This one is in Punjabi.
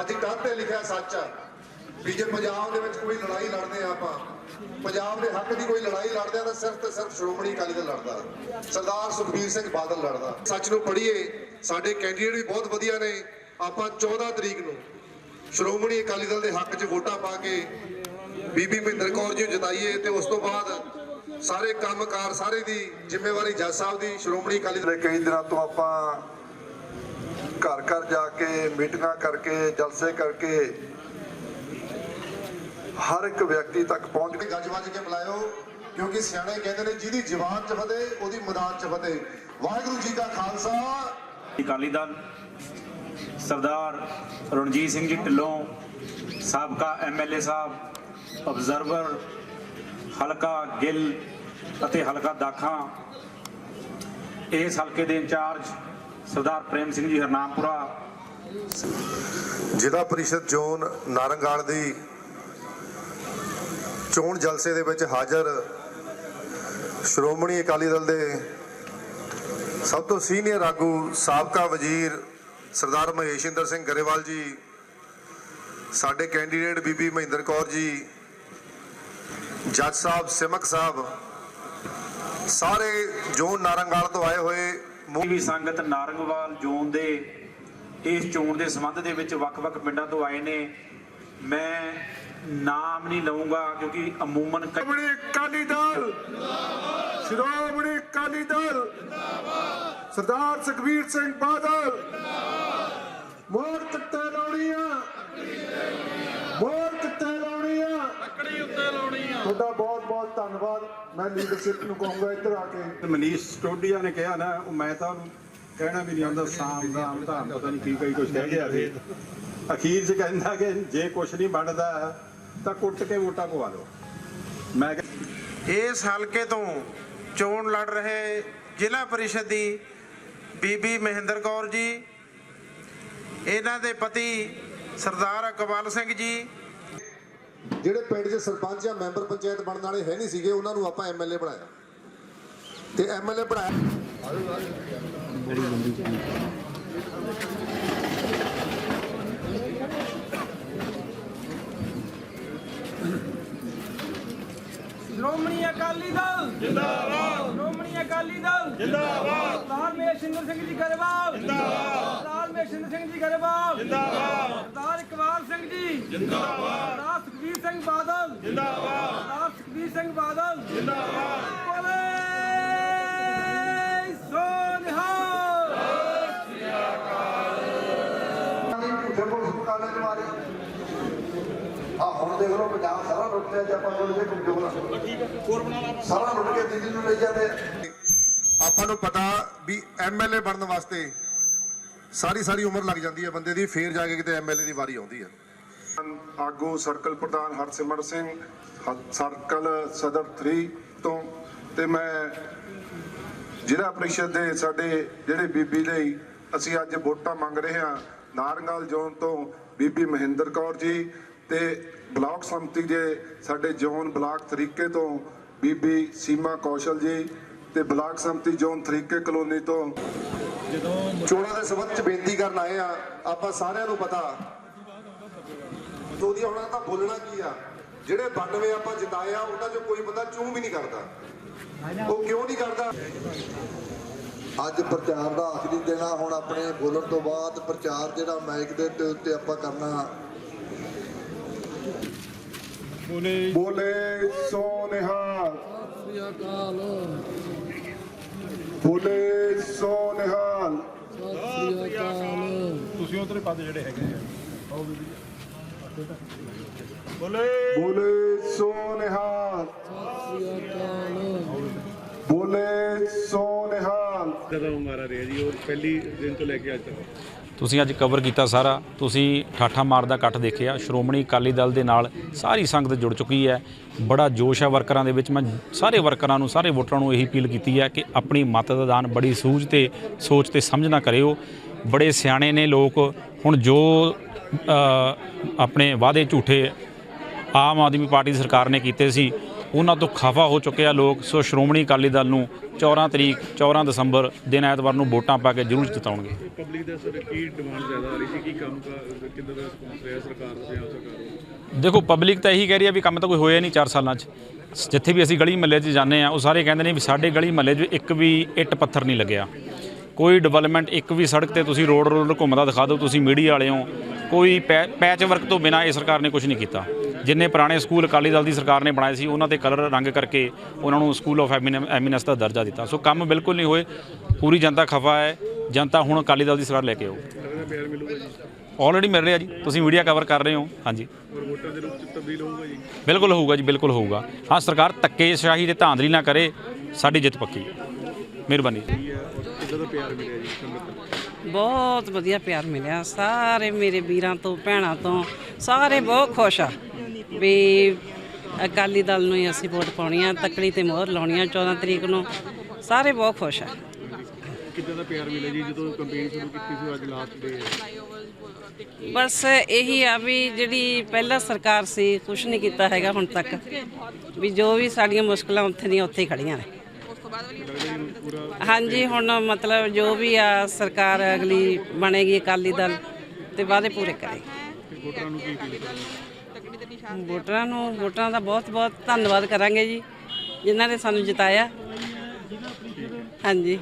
ਅੱਜ ਕੰਧ ਤੇ ਲਿਖਿਆ ਸੱਚ ਆ ਵੀ ਜੇ ਪੰਜਾਬ ਦੇ ਵਿੱਚ ਕੋਈ ਲੜਾਈ ਲੜਦੇ ਆ ਆਪਾਂ, ਪੰਜਾਬ ਦੇ ਹੱਕ ਦੀ ਕੋਈ ਲੜਾਈ ਲੜਦੇ ਆ ਤਾਂ ਸਿਰਫ ਤੇ ਸਿਰਫ ਸ਼੍ਰੋਮਣੀ ਅਕਾਲੀ ਦਲ ਲੜਦਾ। ਸਰਦਾਰ ਸੁਖਬੀਰ ਸਿੰਘ ਬਾਦਲ ਲੜਦਾ। ਸੱਚ ਨੂੰ ਪੜ੍ਹੀਏ, ਸਾਡੇ ਕੈਂਡੀਡੇਟ ਵੀ ਬਹੁਤ ਵਧੀਆ ਨੇ। ਆਪਾਂ 14 ਤਰੀਕ ਨੂੰ ਸ਼੍ਰੋਮਣੀ ਅਕਾਲੀ ਦਲ ਦੇ ਹੱਕ 'ਚ ਵੋਟਾਂ ਪਾ ਕੇ ਬੀਬੀ ਮਹਿੰਦਰ ਕੌਰ ਜੀ ਨੂੰ ਜਿਤਾਈਏ ਤੇ ਉਸ ਤੋਂ ਬਾਅਦ ਸਾਰੇ ਕੰਮਕਾਰ ਸਾਰੇ ਦੀ ਜ਼ਿੰਮੇਵਾਰੀ ਜੱਜ ਸਾਹਿਬ ਦੀ ਸ਼੍ਰੋਮਣੀ ਅਕਾਲੀ ਦਲ ਕਈ ਦਿਨਾਂ ਤੋਂ ਆਪਾਂ ਘਰ ਘਰ ਜਾ ਕੇ ਮੀਟਿੰਗਾਂ ਕਰਕੇ, ਜਲਸੇ ਕਰਕੇ ਹਰ ਇੱਕ ਵਿਅਕਤੀ ਤੱਕ ਪਹੁੰਚ ਕੇ ਗੱਜ ਵੱਜ ਕੇ ਬੁਲਾਇਓ, ਕਿਉਂਕਿ ਸਿਆਣੇ ਕਹਿੰਦੇ ਨੇ, ਜਿਹਦੀ ਜ਼ਬਾਨ 'ਚ ਫਤੇ ਉਹਦੀ ਮੈਦਾਨ 'ਚ ਫਤੇ ਵਾਹਿਗੁਰੂ ਜੀ ਕਾ ਖਾਲਸਾ। ਅਕਾਲੀ ਦਲ, ਸਰਦਾਰ ਰਣਜੀਤ ਸਿੰਘ ਜੀ ਢਿੱਲੋਂ, ਸਾਬਕਾ ਐਮਐਲਏ ਸਾਹਿਬ ਅਬਜ਼ਰਵਰ ਹਲਕਾ ਗਿੱਲ ਅਤੇ ਹਲਕਾ ਦਾਖਾਂ, ਇਸ ਹਲਕੇ ਦੇ ਇੰਚਾਰਜ ਸਰਦਾਰ ਪ੍ਰੇਮ ਸਿੰਘ ਜੀ ਹਰਨਾਮਪੁਰਾ। ਜ਼ਿਲ੍ਹਾ ਪਰਿਸ਼ਦ ਜ਼ੋਨ ਨਾਰੰਗਾਲ ਦੀ ਚੋਣ ਜਲਸੇ ਦੇ ਵਿੱਚ ਹਾਜ਼ਰ ਸ਼੍ਰੋਮਣੀ ਅਕਾਲੀ ਦਲ ਦੇ ਸਭ ਤੋਂ ਸੀਨੀਅਰ ਆਗੂ ਸਾਬਕਾ ਵਜ਼ੀਰ ਸਰਦਾਰ ਮਹੇਸ਼ਿੰਦਰ ਸਿੰਘ ਗਰੇਵਾਲ ਜੀ, ਸਾਡੇ ਕੈਂਡੀਡੇਟ ਬੀਬੀ ਮਹਿੰਦਰ ਕੌਰ ਜੀ, ਜੱਜ ਸਾਹਿਬ ਸਿਮਕ ਸਾਹਿਬ, ਸਾਰੇ ਜ਼ੋਨ ਨਾਰੰਗਾਲ ਤੋਂ ਆਏ ਹੋਏ ਮੁ- ਸੰਗਤ ਨਾਰੰਗਵਾਲ ਜ਼ੋਨ ਦੇ ਇਸ ਚੋਣ ਦੇ ਸੰਬੰਧ ਦੇ ਵਿੱਚ ਵੱਖ-ਵੱਖ ਪਿੰਡਾਂ ਤੋਂ ਆਏ ਨੇ। ਮੈਂ ਨਾਮ ਨਹੀਂ ਲਵਾਂਗਾ ਕਿਉਂਕਿ ਅਮੂਮਨ ਸ਼੍ਰੋਮਣੀ ਅਕਾਲੀ ਦਲ! ਸ਼੍ਰੋਮਣੀ ਅਕਾਲੀ ਦਲ! ਸਰਦਾਰ ਸੁਖਬੀਰ ਸਿੰਘ ਬਾਦਲ! ਮੋਰ ਕਿੱਤੇ ਲਾਉਣੀਆਂ! ਮੋਰ ਕਿੱਤੇ ਲਾਉਣੀਆਂ ਲੱਕੜੀ ਉੱਤੇ ਲਾਉਣੀਆਂ ਤੁਹਾਡਾ ਬਹੁਤ ਬਹੁਤ ਧੰਨਵਾਦ। ਮੈਂ ਲੀਡਰਸ਼ਿਪ ਨੂੰ ਕਹੂੰਗਾ ਇੱਧਰ ਆ ਕੇ। ਮਨੀਸ਼ ਟੋਡੀਆ ਨੇ ਕਿਹਾ ਨਾ ਉਹ ਮੈਂ ਤਾਂ ਉਹਨੂੰ ਕਹਿਣਾ ਵੀ ਨਹੀਂ ਆਉਂਦਾ ਸਾਮ ਦਾ ਆਮਦਾ ਪਤਾ ਨਹੀਂ ਕੀ ਕਈ ਕੁਝ ਕਹਿ ਗਿਆ ਸੀ। ਅਖੀਰ 'ਚ ਕਹਿੰਦਾ ਕਿ ਜੇ ਕੁਝ ਨਹੀਂ ਬਣਦਾ ਤਾਂ ਕੁੱਟ ਕੇ ਵੋਟਾਂ ਪਵਾ ਲਓ ਮੈਂ ਕਿਹਾ ਇਸ ਹਲਕੇ ਤੋਂ ਚੋਣ ਲੜ ਰਹੇ ਜ਼ਿਲ੍ਹਾ ਪਰਿਸ਼ਦ ਦੀ ਬੀਬੀ ਮਹਿੰਦਰ ਕੌਰ ਜੀ ਇਹਨਾਂ ਦੇ ਪਤੀ ਸਰਦਾਰ ਇਕਬਾਲ ਸਿੰਘ ਜੀ ਜਿਹੜੇ ਪਿੰਡ 'ਚ ਸਰਪੰਚ ਜਾਂ ਮੈਂਬਰ ਪੰਚਾਇਤ ਬਣਨ ਵਾਲੇ ਹੈ ਨਹੀਂ ਸੀਗੇ ਉਹਨਾਂ ਨੂੰ ਆਪਾਂ ਐਮਐਲਏ ਬਣਾਇਆ। ਤੇ ਐਮਐਲਏ ਬਣਾਇਆ। ਸ਼੍ਰੋਮਣੀ ਅਕਾਲੀ ਦਲ। ਜਿੰਦਾਬਾਦ। ਅਕਾਲੀ ਦਲ। ਜਿੰਦਾਬਾਦ। ਸਰਦਾਰ ਮੇਸ਼ਿੰਦਰ ਸਿੰਘ ਜੀ ਗਰੇਵਾਲ। ਜਿੰਦਾਬਾਦ। ਸਰਦਾਰ ਮੇਸ਼ਿੰਦਰ ਸਿੰਘ ਜੀ ਗਰੇਵਾਲ। ਜਿੰਦਾਬਾਦ। ਸਰਦਾਰ ਇਕਬਾਲ ਸਿੰਘ ਜੀ। ਜਿੰਦਾਬਾਦ। ਸਰਦਾਰ ਸੁਖਬੀਰ ਸਿੰਘ ਬਾਦਲ। ਜਿੰਦਾਬਾਦ। ਸਰਦਾਰ ਸੁਖਬੀਰ ਸਿੰਘ ਬਾਦਲ। ਜਿੰਦਾਬਾਦ। ਬੋਲੇ ਸੋਨਿਹਾਲ। ਝੂਠੇ ਪੁਲਿਸ ਮੁਕਾਬਲੇ ਦੇ ਮਾਰੇ ਆ ਹੁਣ ਦੇਖ ਲਓ ਪੰਜਾਬ ਸਾਰਾ ਲੁੱਟ ਲਿਆ ਜੇ ਆਪਾਂ ਕੋਲ ਦੇ ਕਮਜ਼ੋਰ ਸਾਰਾ ਲੁੱਟ ਕੇ ਦਿੱਲੀ ਨੂੰ ਲੈ ਜਾਂਦੇ ਆਪਾਂ ਨੂੰ ਪਤਾ ਵੀ ਐਮਐਲਏ ਬਣਨ ਵਾਸਤੇ ਸਾਰੀ ਸਾਰੀ ਉਮਰ ਲੱਗ ਜਾਂਦੀ ਹੈ ਬੰਦੇ ਦੀ, ਫੇਰ ਜਾ ਕੇ ਕਿਤੇ ਐਮਐਲਏ ਦੀ ਵਾਰੀ ਆਉਂਦੀ ਹੈ। ਆਗੂ ਸਰਕਲ ਪ੍ਰਧਾਨ ਹਰਸਿਮਰ ਸਿੰਘ, ਹ- ਸਰਕਲ ਸਦਰ 3 ਤੋਂ ਤੇ ਮੈਂ ਜ਼ਿਲ੍ਹਾ ਪ੍ਰੀਸ਼ਦ ਦੇ ਸਾਡੇ ਜਿਹੜੇ ਬੀਬੀ ਲਈ ਅਸੀਂ ਅੱਜ ਵੋਟਾਂ ਮੰਗ ਰਹੇ ਹਾਂ, ਨਾਰੰਗਲ ਜ਼ੋਨ ਤੋਂ ਬੀਬੀ ਮਹਿੰਦਰ ਕੌਰ ਜੀ ਤੇ ਬਲਾਕ ਸੰਮਤੀ ਦੇ ਸਾਡੇ ਜ਼ੋਨ ਬਲਾਕ ਤਰੀਕੇ ਤੋਂ ਬੀਬੀ ਸੀਮਾ ਕੌਸ਼ਲ ਜੀ ਤੇ ਬਲਾਕ ਸੰਮਤੀ ਜ਼ੋਨ ਤਰੀਕੇ ਕਲੋਨੀ ਤੋਂ ਚੋਣਾਂ ਦੇ ਸੰਬੰਧ ਚ ਬੇਨਤੀ ਕਰਨ ਆਏ ਆ। ਆਪਾਂ ਸਾਰਿਆਂ ਨੂੰ ਪਤਾ ਉਹਦੀ ਹੁਣ ਤਾਂ ਬੋਲਣਾ ਕੀ ਆ? ਜਿਹੜੇ 92 ਆਪਾਂ ਜਿਤਾਏ ਆ ਉਹਨਾਂ ਚੋਂ ਕੋਈ ਬੰਦਾ ਚੂੰ ਵੀ ਨਹੀਂ ਕਰਦਾ। ਉਹ ਕਿਉਂ ਨਹੀਂ ਕਰਦਾ? ਅੱਜ ਪ੍ਰਚਾਰ ਦਾ ਆਖਰੀ ਦਿਨ ਆ ਹੁਣ ਆਪਣੇ ਬੋਲਣ ਤੋਂ ਬਾਅਦ ਪ੍ਰਚਾਰ ਜਿਹੜਾ ਮਾਈਕ ਦੇ ਉੱਤੇ ਆਪਾਂ ਕਰਨਾ। ਬੋਲੇ ਬੋਲੇ ਸੋ ਨਿਹਾਲ ਬੋਲੇ ਸੋ ਨਿਹਾਲ ਤੁਸੀਂ ਉਧਰੇ ਪਦ ਜਿਹੜੇ ਹੈਗੇ ਆ। ਬੋਲੇ। ਸੋ ਨਿਹਾਲ ਬੋਲੇ ਸੋ ਨਿਹਾਲ ਤੁਸੀਂ ਅੱਜ ਕਵਰ ਕੀਤਾ ਸਾਰਾ ਤੁਸੀਂ ਠਾਠਾ ਮਾਰਦਾ ਇਕੱਠ ਦੇਖਿਆ ਸ਼੍ਰੋਮਣੀ ਅਕਾਲੀ ਦਲ ਦੇ ਨਾਲ ਸਾਰੀ ਸੰਗਤ ਜੁੜ ਚੁੱਕੀ ਹੈ। ਬੜਾ ਜੋਸ਼ ਹੈ ਵਰਕਰਾਂ ਦੇ ਵਿੱਚ ਮੈਂ ਸਾਰੇ ਵਰਕਰਾਂ ਨੂੰ ਸਾਰੇ ਵੋਟਰਾਂ ਨੂੰ ਇਹੀ ਅਪੀਲ ਕੀਤੀ ਹੈ ਕਿ ਆਪਣੀ ਮਤ ਦਾ ਦਾਨ ਬੜੀ ਸੂਝ ਤੇ ਸੋਚ ਤੇ ਸਮਝ ਨਾਲ ਕਰਿਓ। ਬੜੇ ਸਿਆਣੇ ਨੇ ਲੋਕ ਹੁਣ ਜੋ ਆਪਣੇ ਵਾਅਦੇ ਝੂਠੇ ਆਮ ਆਦਮੀ ਪਾਰਟੀ ਦੀ ਸਰਕਾਰ ਨੇ ਕੀਤੇ ਸੀ ਉਹਨਾਂ ਤੋਂ ਖਫਾ ਹੋ ਚੁੱਕੇ ਆ ਲੋਕ। ਸੋ ਸ਼੍ਰੋਮਣੀ ਅਕਾਲੀ ਦਲ ਨੂੰ 14 ਤਰੀਕ 14 ਦਸੰਬਰ ਦਿਨ ਐਤਵਾਰ ਨੂੰ ਵੋਟਾਂ ਪਾ ਕੇ ਜ਼ਰੂਰ ਜਿਤਾਉਣਗੇ। ਪਬਲਿਕ ਦਾ ਸਰ ਕੀ ਡਿਮਾਂਡ ਜ਼ਿਆਦਾ ਆ ਰਹੀ ਸੀ? ਕੀ ਕੰਮ ਕਾ- ਕਿੱਦਾਂ ਦਾ ਰਿਸਪੌਂਸ ਰਿਹਾ ਸਰਕਾਰ ਦਾ ਪੰਜਾਬ ਸਰਕਾਰ ਦਾ? ਦੇਖੋ ਪਬਲਿਕ ਤਾਂ ਇਹੀ ਕਹਿ ਰਹੀ ਹੈ ਵੀ ਕੰਮ ਤਾਂ ਕੋਈ ਹੋਇਆ ਨਹੀਂ 4 ਸਾਲਾਂ 'ਚ। ਜਿੱਥੇ ਵੀ ਅਸੀਂ ਗਲੀ ਮਹੱਲੇ 'ਚ ਜਾਂਦੇ ਆ ਉਹ ਸਾਰੇ ਕਹਿੰਦੇ ਨੇ ਵੀ ਸਾਡੇ ਗਲੀ ਮਹੱਲੇ 'ਚ ਇੱਕ ਵੀ ਇੱਟ ਪੱਥਰ ਨਹੀਂ ਲੱਗਿਆ। ਕੋਈ ਡਿਵੈਲਪਮੈਂਟ ਇੱਕ ਵੀ ਸੜਕ ਤੇ ਤੁਸੀਂ ਰੋਡ ਰੋਡ ਘੁੰਮਦਾ ਦਿਖਾ ਦਿਓ ਤੁਸੀਂ ਮੀਡੀਆ ਵਾਲੇ ਹੋ। ਕੋਈ ਪੈਚ ਵਰਕ ਤੋਂ ਬਿਨਾ ਇਹ ਸਰਕਾਰ ਨੇ ਕੁਝ ਨਹੀਂ ਕੀਤਾ। ਜਿੰਨੇ ਪੁਰਾਣੇ ਸਕੂਲ ਅਕਾਲੀ ਦਲ ਦੀ ਸਰਕਾਰ ਨੇ ਬਣਾਏ ਸੀ, ਉਹਨਾਂ ਤੇ ਕਲਰ ਰੰਗ ਕਰਕੇ ਉਹਨਾਂ ਨੂੰ ਸਕੂਲ ਆਫ ਐਮਿਨੈਂਸ ਦਾ ਦਰਜਾ ਦਿੱਤਾ। ਸੋ ਕੰਮ ਬਿਲਕੁਲ ਨਹੀਂ ਹੋਏ। ਪੂਰੀ ਜਨਤਾ ਖਫਾ ਹੈ। ਜਨਤਾ ਹੁਣ ਅਕਾਲੀ ਦਲ ਦੀ ਸਰਕਾਰ ਲੈ ਕੇ ਆਓ ਲੱਗਦਾ ਆਲਰੇਡੀ ਮਿਲ ਰਿਹਾ ਜੀ। ਤੁਸੀਂ ਮੀਡੀਆ ਕਵਰ ਕਰ ਰਹੇ ਹੋ। ਹਾਂਜੀ। ਔਰ ਦੇ ਰੂਪ ਚ ਤਬਦੀਲ ਹੋਊਗਾ ਜੀ ਬਿਲਕੁਲ ਹੋਊਗਾ ਜੀ, ਬਿਲਕੁਲ ਹੋਊਗਾ। ਹਾਂ, ਸਰਕਾਰ ਧੱਕੇਸ਼ਾਹੀ ਤੇ ਧਾਂਦਲੀ ਨਾ ਕਰੇ। ਸਾਡੀ ਜਿੱਤ ਪੱਕੀ ਮਿਹਰਬਾਨੀ। ਬਹੁਤ ਵਧੀਆ ਪਿਆਰ ਮਿਲਿਆ। ਸਾਰੇ ਮੇਰੇ ਵੀਰਾਂ ਤੋਂ, ਭੈਣਾਂ ਤੋਂ, ਸਾਰੇ ਬਹੁਤ ਖੁਸ਼ ਆ। ਵੀ ਅਕਾਲੀ ਦਲ ਨੂੰ ਹੀ ਅਸੀਂ ਵੋਟ ਪਾਉਣੀ ਆ ਤਕੜੀ ਤੇ ਮੋਹਰ ਲਾਉਣੀ ਆ 14 ਤਰੀਕ ਨੂੰ। ਸਾਰੇ ਬਹੁਤ ਖੁਸ਼ ਆ। ਕਿੱਦਾਂ ਦਾ ਪਿਆਰ ਮਿਲਿਆ ਜੀ? ਜਦੋਂ ਕੰਪੇਨ ਸ਼ੁਰੂ ਕੀਤੀ ਸੀ ਅੱਜ ਲਾਸਟ ਡੇ ਹੈ। ਬਸ ਇਹੀ ਆ ਵੀ ਜਿਹੜੀ ਪਹਿਲਾਂ ਸਰਕਾਰ ਸੀ ਕੁਝ ਨਹੀਂ ਕੀਤਾ ਹੈਗਾ ਹੁਣ ਤੱਕ। ਵੀ ਜੋ ਵੀ ਸਾਡੀਆਂ ਮੁਸ਼ਕਲਾਂ ਉੱਥੇ ਦੀਆਂ ਉੱਥੇ ਹੀ ਖੜੀਆਂ ਨੇ। ਹਾਂਜੀ ਹੁਣ ਮਤਲਬ ਜੋ ਵੀ ਆ ਸਰਕਾਰ ਅਗਲੀ ਬਣੇਗੀ ਅਕਾਲੀ ਦਲ ਤੇ ਵਾਅਦੇ ਪੂਰੇ ਕਰੇਗੀ? ਵੋਟਰਾਂ ਨੂੰ ਵੋਟਰਾਂ ਦਾ ਬਹੁਤ ਬਹੁਤ ਧੰਨਵਾਦ ਕਰਾਂਗੇ ਜੀ ਜਿਨ੍ਹਾਂ ਨੇ ਸਾਨੂੰ ਜਿਤਾਇਆ। ਹਾਂਜੀ।